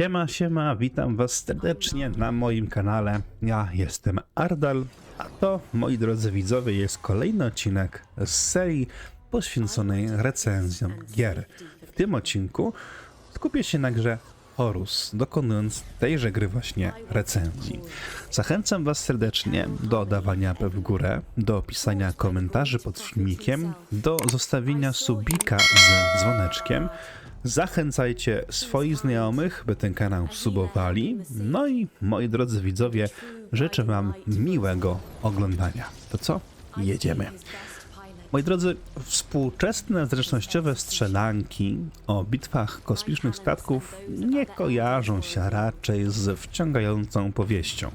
Siema, siema, witam was serdecznie na moim kanale. Ja jestem Ardal, a to, moi drodzy widzowie, jest kolejny odcinek z serii poświęconej recenzjom gier. W tym odcinku skupię się na grze Horus, dokonując tejże gry właśnie recenzji. Zachęcam was serdecznie do dawania łapy w górę, do pisania komentarzy pod filmikiem, do zostawienia subika z dzwoneczkiem, Zachęcajcie swoich znajomych, by ten kanał subowali. No i moi drodzy widzowie, życzę Wam miłego oglądania. To co? Jedziemy. Moi drodzy, współczesne zręcznościowe strzelanki o bitwach kosmicznych statków nie kojarzą się raczej z wciągającą powieścią.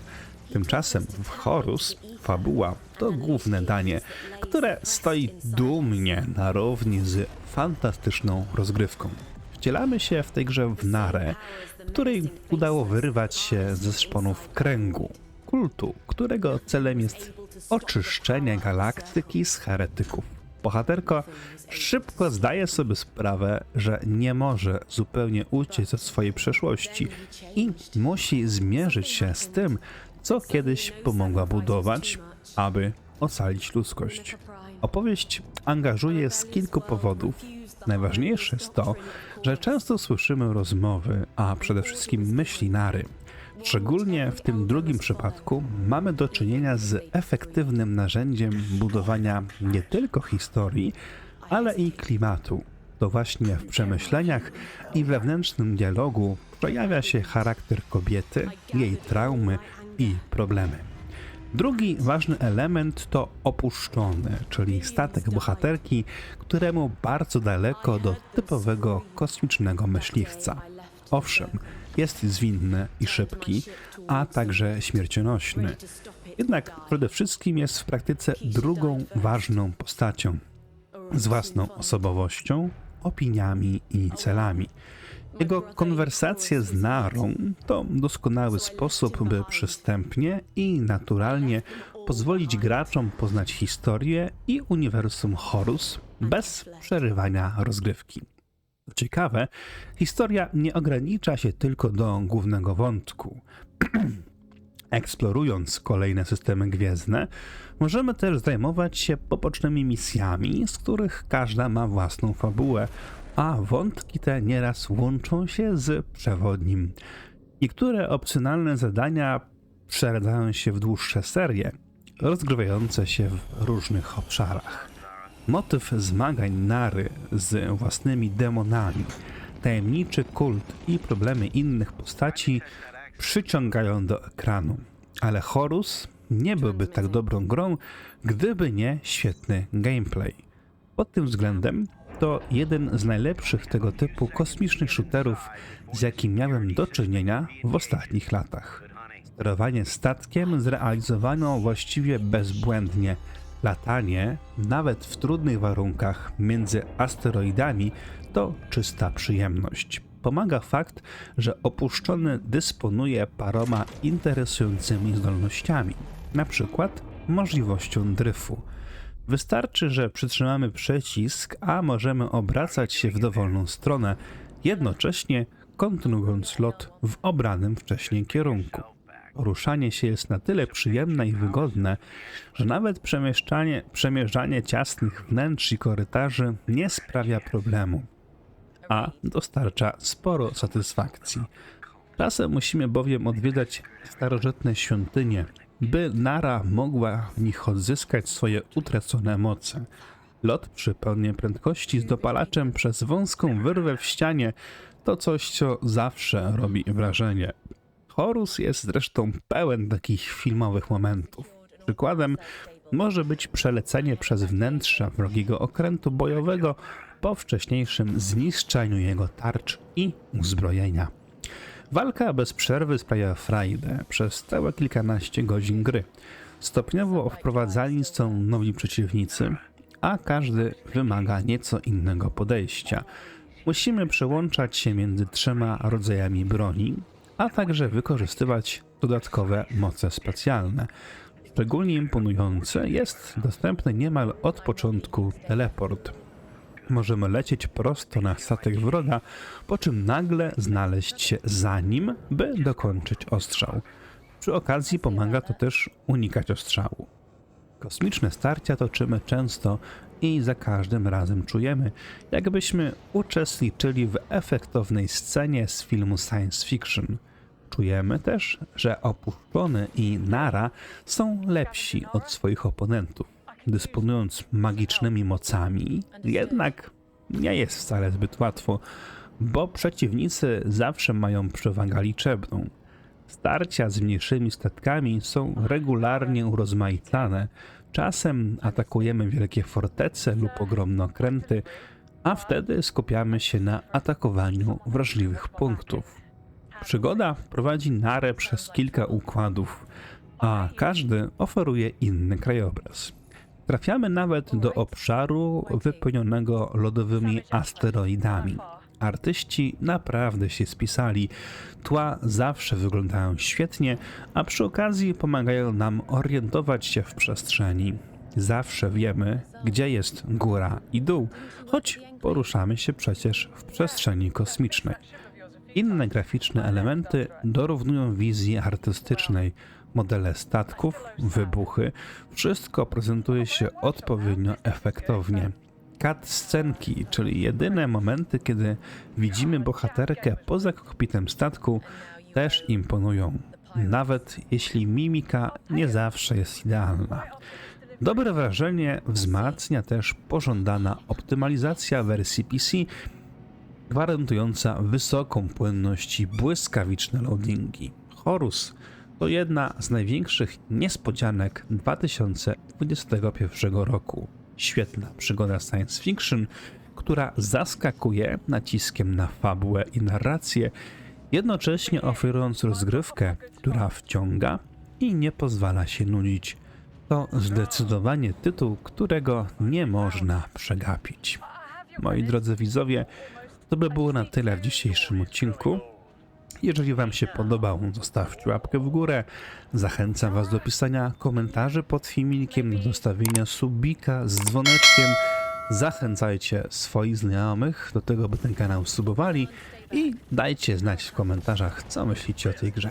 Tymczasem w Horus fabuła to główne danie, które stoi dumnie na równi z fantastyczną rozgrywką. Wcielamy się w tej grze w Narę, której udało wyrywać się ze szponów kręgu, kultu, którego celem jest oczyszczenie galaktyki z heretyków. Bohaterka szybko zdaje sobie sprawę, że nie może zupełnie uciec od swojej przeszłości i musi zmierzyć się z tym, co kiedyś pomogła budować, aby ocalić ludzkość. Opowieść angażuje z kilku powodów. Najważniejsze jest to, że często słyszymy rozmowy, a przede wszystkim myśli Nary. Szczególnie w tym drugim przypadku mamy do czynienia z efektywnym narzędziem budowania nie tylko historii, ale i klimatu. To właśnie w przemyśleniach i wewnętrznym dialogu przejawia się charakter kobiety, jej traumy i problemy. Drugi ważny element to opuszczony, czyli statek bohaterki, któremu bardzo daleko do typowego kosmicznego myśliwca. Owszem, jest zwinny i szybki, a także śmiercionośny. Jednak przede wszystkim jest w praktyce drugą ważną postacią, z własną osobowością, opiniami i celami. Jego konwersacje z Narą to doskonały sposób, by przystępnie i naturalnie pozwolić graczom poznać historię i uniwersum Horus bez przerywania rozgrywki. Co ciekawe, historia nie ogranicza się tylko do głównego wątku. Eksplorując kolejne systemy gwiezdne, możemy też zajmować się pobocznymi misjami, z których każda ma własną fabułę, a wątki te nieraz łączą się z przewodnim. Niektóre opcjonalne zadania przeradzają się w dłuższe serie, rozgrywające się w różnych obszarach. Motyw zmagań Nary z własnymi demonami, tajemniczy kult i problemy innych postaci przyciągają do ekranu. Ale Horus nie byłby tak dobrą grą, gdyby nie świetny gameplay. Pod tym względem to jeden z najlepszych tego typu kosmicznych shooterów, z jakim miałem do czynienia w ostatnich latach. Sterowanie statkiem zrealizowano właściwie bezbłędnie. Latanie, nawet w trudnych warunkach między asteroidami, to czysta przyjemność. Pomaga fakt, że opuszczony dysponuje paroma interesującymi zdolnościami, na przykład możliwością dryfu. Wystarczy, że przytrzymamy przycisk, a możemy obracać się w dowolną stronę, jednocześnie kontynuując lot w obranym wcześniej kierunku. Poruszanie się jest na tyle przyjemne i wygodne, że nawet przemieszczanie, przemierzanie ciasnych wnętrz i korytarzy nie sprawia problemu, a dostarcza sporo satysfakcji. Czasem musimy bowiem odwiedzać starożytne świątynie, by Nara mogła w nich odzyskać swoje utracone moce. Lot przy pełnej prędkości z dopalaczem przez wąską wyrwę w ścianie to coś, co zawsze robi wrażenie. Horus jest zresztą pełen takich filmowych momentów. Przykładem może być przelecenie przez wnętrza wrogiego okrętu bojowego po wcześniejszym zniszczeniu jego tarcz i uzbrojenia. Walka bez przerwy sprawia frajdę przez całe kilkanaście godzin gry. Stopniowo wprowadzani są nowi przeciwnicy, a każdy wymaga nieco innego podejścia. Musimy przełączać się między trzema rodzajami broni, a także wykorzystywać dodatkowe moce specjalne. Szczególnie imponujący jest dostępny niemal od początku teleport. Możemy lecieć prosto na statek wroga, po czym nagle znaleźć się za nim, by dokończyć ostrzał. Przy okazji pomaga to też unikać ostrzału. Kosmiczne starcia toczymy często i za każdym razem czujemy, jakbyśmy uczestniczyli w efektownej scenie z filmu science fiction. Czujemy też, że opuszczony i Nara są lepsi od swoich oponentów, dysponując magicznymi mocami, jednak nie jest wcale zbyt łatwo, bo przeciwnicy zawsze mają przewagę liczebną. Starcia z mniejszymi statkami są regularnie urozmaicane. Czasem atakujemy wielkie fortece lub ogromne okręty, a wtedy skupiamy się na atakowaniu wrażliwych punktów. Przygoda prowadzi narę przez kilka układów, a każdy oferuje inny krajobraz. Trafiamy nawet do obszaru wypełnionego lodowymi asteroidami. Artyści naprawdę się spisali. Tła zawsze wyglądają świetnie, a przy okazji pomagają nam orientować się w przestrzeni. Zawsze wiemy, gdzie jest góra i dół, choć poruszamy się przecież w przestrzeni kosmicznej. Inne graficzne elementy dorównują wizji artystycznej. Modele statków, wybuchy, wszystko prezentuje się odpowiednio efektownie. Cut scenki, czyli jedyne momenty, kiedy widzimy bohaterkę poza kokpitem statku, też imponują. Nawet jeśli mimika nie zawsze jest idealna. Dobre wrażenie wzmacnia też pożądana optymalizacja wersji PC, gwarantująca wysoką płynność i błyskawiczne loadingi. Horus to jedna z największych niespodzianek 2021 roku. Świetna przygoda science fiction, która zaskakuje naciskiem na fabułę i narrację, jednocześnie oferując rozgrywkę, która wciąga i nie pozwala się nudzić. To zdecydowanie tytuł, którego nie można przegapić. Moi drodzy widzowie, to by było na tyle w dzisiejszym odcinku. Jeżeli Wam się podobał, zostawcie łapkę w górę. Zachęcam Was do pisania komentarzy pod filmikiem, do zostawienia subika z dzwoneczkiem. Zachęcajcie swoich znajomych do tego, by ten kanał subowali i dajcie znać w komentarzach, co myślicie o tej grze.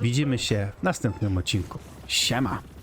Widzimy się w następnym odcinku. Siema!